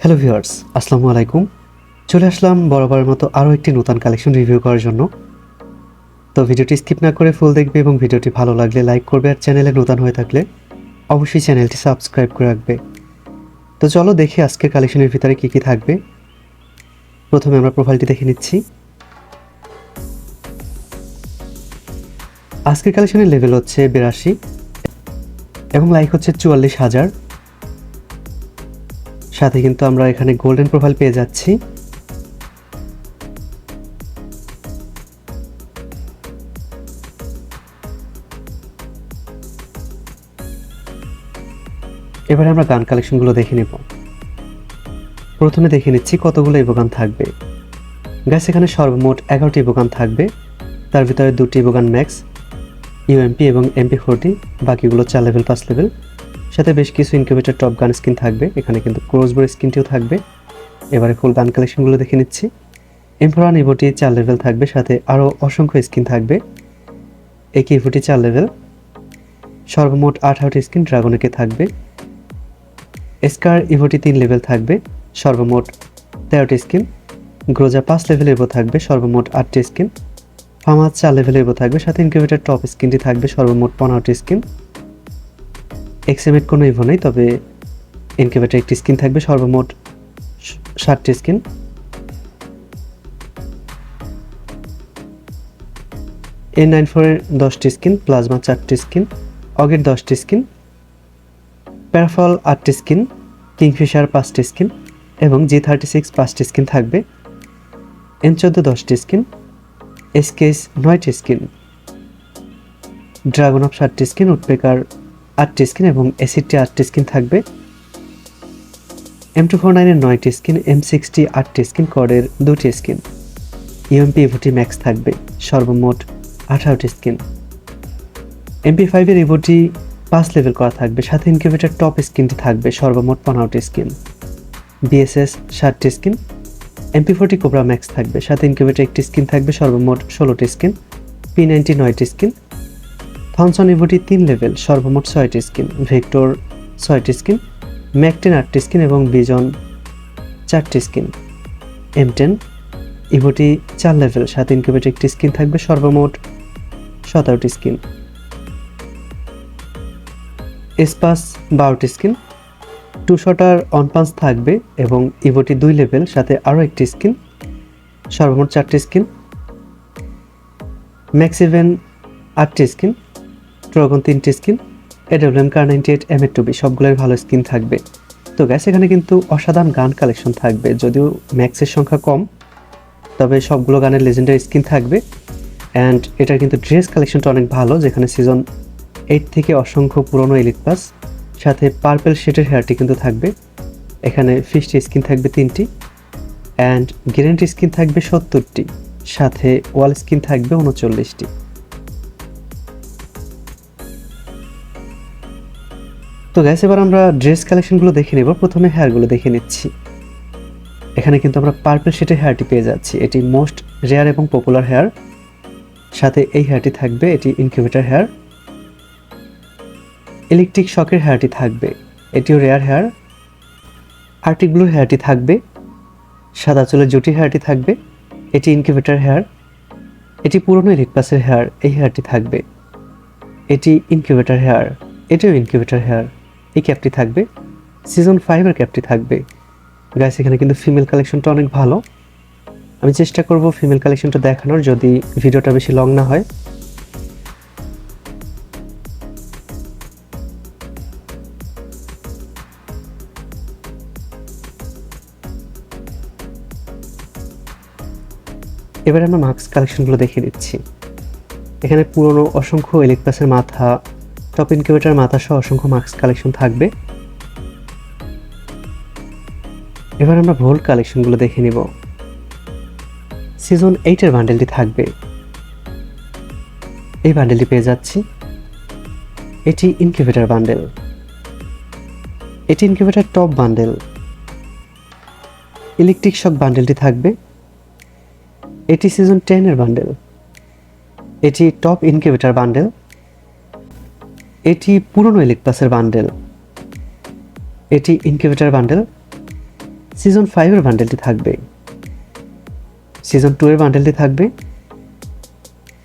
Hello viewers আসসালামু আলাইকুম। চলে আসলাম বরাবরের মতো আরও একটি নতুন কালেকশন রিভিউ করার জন্য। তো ভিডিওটি স্কিপ না করে ফুল দেখবে এবং ভিডিওটি ভালো লাগলে লাইক করবে আর চ্যানেলে নতুন হয়ে থাকলে অবশ্যই চ্যানেলটি সাবস্ক্রাইব করে রাখবে। তো চলো দেখি আজকের কালেকশনের ভিতরে কী কী থাকবে। প্রথমে আমরা প্রোফাইলটি দেখে নিচ্ছি। আজকের কালেকশনের লেভেল হচ্ছে বিরাশি এবং লাইক হচ্ছে চুয়াল্লিশ হাজার। সাথে কিন্তু আমরা এখানে গোল্ডেন প্রোফাইল পেয়ে যাচ্ছি। এবারে আমরা গান কালেকশনগুলো দেখে নেব। প্রথমে দেখে নিচ্ছি কতগুলো ইবোগান থাকবে। গ্যাস এখানে সর্বমোট এগারোটি ইবোগান থাকবে। তার ভিতরে দুটি ইবোগান ম্যাক্স ইউএমপি এবং এমপি ফোরটি বাকিগুলো চার লেভেল পাঁচ লেভেল সাথে বেশ কিছু ইনকিউবেটর টপ গান স্কিন থাকবে। এখানে কিন্তু ক্রোসবোর স্কিনটিও থাকবে। এবারে ফুল গান কালেকশনগুলো দেখে নিচ্ছি। এমফোরান ইভোটি চার লেভেল থাকবে, সাথে আরও অসংখ্য স্কিন থাকবে। একই ইভোটি চার লেভেল সর্বমোট আঠারোটি স্কিন ড্রাগনেকে থাকবে। স্কার ইভোটি তিন লেভেল থাকবে, সর্বমোট তেরোটি স্কিন গ্রোজা পাঁচ লেভেলের এবো থাকবে, সর্বমোট আটটি স্কিন ফামাজ চার লেভেলের এবো থাকবে, সাথে ইনকিউবেটর টপ স্কিনটি থাকবে, সর্বমোট পনেরোটি স্কিন এক্সএমেট কোনো ইভো নেই, তবে ইনকিউবেটর একটি স্কিন থাকবে, সর্বমোট ষাটটি স্কিন এ নাইন ফোরের দশটি স্কিন প্লাজমা চারটি স্কিন অগের দশটি স্কিন প্যারাফল আটটি স্কিন কিংফিশার পাঁচটি স্কিন এবং জি থার্টি সিক্স পাঁচটি স্কিন থাকবে। এন চোদ্দ দশটি স্কিন এসকেস নয়টি স্কিন ড্রাগন অফ ষাটটি স্কিন উৎপেকার আটটি স্কিন এবং এসিডটি আটটি স্কিন থাকবে। এম টু ফোর নাইনের নয়টি স্কিন, এম সিক্সটি আটটি স্কিন কডের দুটি স্কিন। ইউএমপি ইভোটি ম্যাক্স থাকবে, সর্বমোট আঠারোটি স্কিন। এমপি ফাইভের ইভোটি পাঁচ লেভেল করা থাকবে, সাথে ইনকিউবেটার টপ স্কিনটি থাকবে, সর্বমোট পনেরোটি স্কিন। বিএসএস ষাটটি skin MP forty cobra max থাকবে, সাথে ইনকিউবেটার একটি স্কিন থাকবে, সর্বমোট ষোলোটি স্কিন। পি নাইনটি নয়টি স্কিন থনসন ইভোটি তিন লেভেল, সর্বমোট ছয়টি স্কিন, ভেক্টর ছয়টি স্কিন, ম্যাকটেন আটটি স্কিন এবং বিজন চারটি স্কিন। এম টেন, ইভোটি চার লেভেল, সাত ইনকিউবেটর একটি স্কিন থাকবে, সর্বমোট সতেরোটি স্কিন। এসপাস বারোটি স্কিন, টু শটার অনপান্স থাকবে এবং ইভোটি দুই লেভেল, সাথে আরও একটি স্কিন, সর্বমোট চারটি স্কিন। ম্যাক্সিভেন আটটি স্কিন ড্রাগন তিনটি skin AWM kar ninety eight M A two B সবগুলোর ভালো স্কিন থাকবে। তো গ্যাস এখানে কিন্তু অসাধারণ গান কালেকশন থাকবে। যদিও ম্যাক্সের সংখ্যা কম, তবে সবগুলো গানের লেজেন্ডারি স্কিন থাকবে। অ্যান্ড এটার কিন্তু ড্রেস কালেকশনটা অনেক ভালো, যেখানে সিজন এইট থেকে অসংখ্য পুরনো এলিট পাস সাথে পার্পেল শেডের হেয়ারটি কিন্তু থাকবে। এখানে ফিশটি স্কিন থাকবে তিনটি। অ্যান্ড গ্যারেন্টি স্কিন থাকবে সত্তরটি, সাথে ওয়াল স্কিন থাকবে উনচল্লিশটি। তো গ্যাস এবার আমরা ড্রেস কালেকশনগুলো দেখে নেব। প্রথমে হেয়ারগুলো দেখে নিচ্ছি। এখানে কিন্তু আমরা পার্পল শেডের হেয়ারটি পেয়ে যাচ্ছি। এটি মোস্ট রেয়ার এবং পপুলার হেয়ার সাথে এই হেয়ারটি থাকবে, এটি ইনকিউবেটর হেয়ার ইলেকট্রিক শকের হেয়ারটি থাকবে, এটিও রেয়ার হেয়ার আর্টিক ব্লুর হেয়ারটি থাকবে। সাদা চুলের জুটি হেয়ারটি থাকবে, এটি ইনকিউবেটর হেয়ার এটি পুরনো এলিট পাসের হেয়ার এই হেয়ারটি থাকবে। এটি ইনকিউবেটর হেয়ার এটিও ইনকিউবেটর হেয়ার এই ক্যাপটি থাকবে। সিজন ফাইভের ক্যাপটি থাকবে। গাইস এখানে কিন্তু ফিমেল কালেকশনটা অনেক ভালো। আমি চেষ্টা করব ফিমেল কালেকশনটা দেখানোর যদি ভিডিওটা বেশি লং না হয়। এবারে আমরা মাস্ক কালেকশনগুলো দেখিয়ে দিচ্ছি। এখানে পুরনো অসংখ্য ইলেকট্রাসের মাথা টপ ইনকিউবেটার মাথা সহ অসংখ্য মাস্ক কালেকশন থাকবে। এবার আমরা ভোল্ট কালেকশনগুলো দেখে নিব। সিজন এইটের বান্ডেলটি থাকবে। এই বান্ডেলটি পেয়ে যাচ্ছি। এটি ইনকিউবেটার বান্ডেল এটি incubator top bundle electric shock বান্ডেলটি থাকবে। এটি সিজন টেনের বান্ডেল এটি টপ ইনকিউবেটার বান্ডেল এটি পুরনো ইলেকট্রাসের বান্ডেল। এটি ইনকিউবেটার বান্ডেল। সিজন ফাইভের বান্ডেলটি থাকবে। সিজন টু এর বান্ডেলটি থাকবে।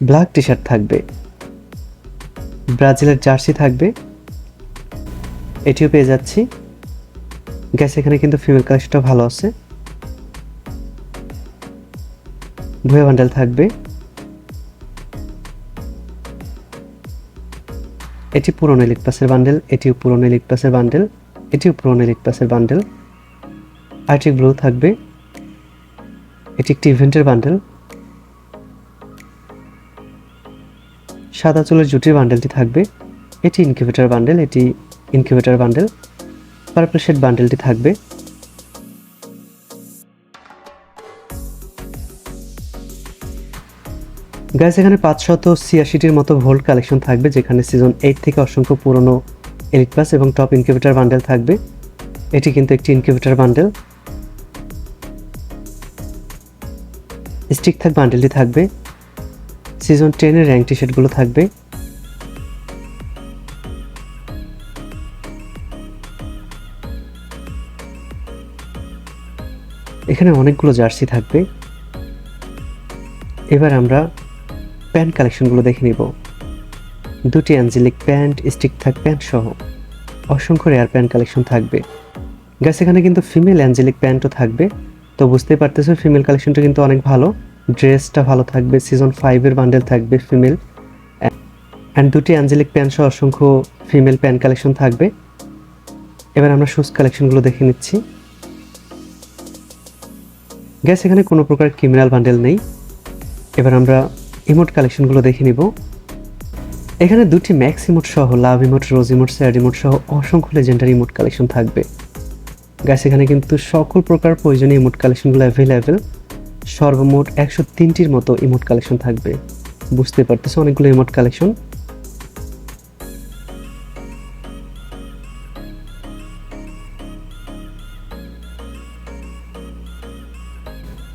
ব্ল্যাক টি শার্ট থাকবে। ব্রাজিলের জার্সি থাকবে। এটিও পেয়ে যাচ্ছি। গ্যাস এখানে কিন্তু ফিমেল কালেকশনটা ভালো আছে। ভুয়া বান্ডেল থাকবে। এটি পুরনো এলিট পাসের বান্ডেল, এটিও পুরনো এলিট পাসের বান্ডেল, এটিও পুরনো এলিট পাসের বান্ডেল। আর্টিক ব্লু থাকবে। এটি একটি ইভেন্টের বান্ডেল। সাদা চুলের জুটির বান্ডেলটি থাকবে। এটি ইনকিউবেটার বান্ডেল, এটি ইনকিউবেটার বান্ডেল। পার্পল শেড বান্ডেলটি থাকবে। গ্যাস এখানে পাঁচশত ছিয়াশিটির মতো ভোল্ট কালেকশন থাকবে, যেখানে সিজন এইট থেকে অসংখ্য পুরনো এলিট পাস এবং টপ ইনকিউবেটর বান্ডেল থাকবে। এটি কিন্তু একটি ইনকিউবেটর বান্ডেল স্টিক থাক বান্ডেলটি থাকবে। সিজন টেনের র্যাঙ্ক টি শার্টগুলো থাকবে। এখানে অনেকগুলো জার্সি থাকবে। এবার আমরা প্যান্ট কালেকশনগুলো দেখে নিব। দুটি অ্যাঞ্জেলিক প্যান্ট, স্টিক থাক প্যান্ট সহ। অসংখ্য রেয়ার প্যান্ট কালেকশন থাকবে। গ্যাস এখানে কিন্তু ফিমেল অ্যাঞ্জেলিক প্যান্টও থাকবে। তো বুঝতেই পারতেছো, ফিমেল কালেকশনটা কিন্তু অনেক ভালো। ড্রেসটা ভালো থাকবে সিজন ফাইভের বান্ডেল থাকবে ফিমেল। অ্যান্ড দুটি অ্যাঞ্জেলিক প্যান্ট সহ অসংখ্য ফিমেল প্যান্ট কালেকশন থাকবে। এবার আমরা শুজ কালেকশনগুলো দেখে নিচ্ছি। গ্যাস এখানে কোনো প্রকার ক্রিমিনাল বান্ডেল নেই। এবার আমরা ইমোট কালেকশনগুলো দেখে নিব। এখানে দুটি ম্যাক্স ইমোট সহ, love emote, rose emote, sad emote সহ অসংখ্য লেজেন্ডারি ইমোট কালেকশন থাকবে। গ্যাস এখানে কিন্তু সকল প্রকার প্রয়োজনীয় ইমোট কালেকশনগুলো অ্যাভেলেবেল সর্বমোট একশো তিনটির মতো ইমোট কালেকশন থাকবে। বুঝতে পারতেছো অনেকগুলো ইমোট কালেকশন?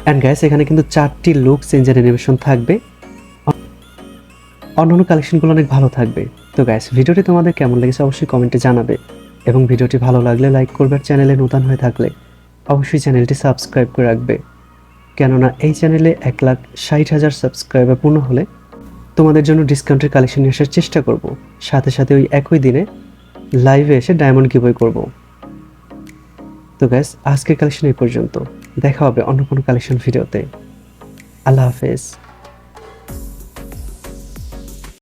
অ্যান্ড গ্যাস এখানে কিন্তু চারটি লুক চেঞ্জের অ্যানিমেশন থাকবে। অন্যান্য কালেকশনগুলো অনেক ভালো থাকবে। তো গ্যাস ভিডিওটি তোমাদের কেমন লেগেছে অবশ্যই কমেন্টে জানাবে। এবং ভিডিওটি ভালো লাগলে লাইক করবে আর চ্যানেলে নতুন হয়ে থাকলে অবশ্যই চ্যানেলটি সাবস্ক্রাইব করে রাখবে। কেননা এই চ্যানেলে এক লাখ ষাট হাজার সাবস্ক্রাইবার পূর্ণ হলে তোমাদের জন্য ডিসকাউন্টের কালেকশন নিয়ে আসার চেষ্টা করব। সাথে সাথে ওই একই দিনে লাইভে এসে ডায়মন্ড গিভওয়ে করব। তো গ্যাস আজকের কালেকশন এই পর্যন্ত। দেখা হবে অন্য কোনো কালেকশন ভিডিওতে আল্লাহ হাফেজ।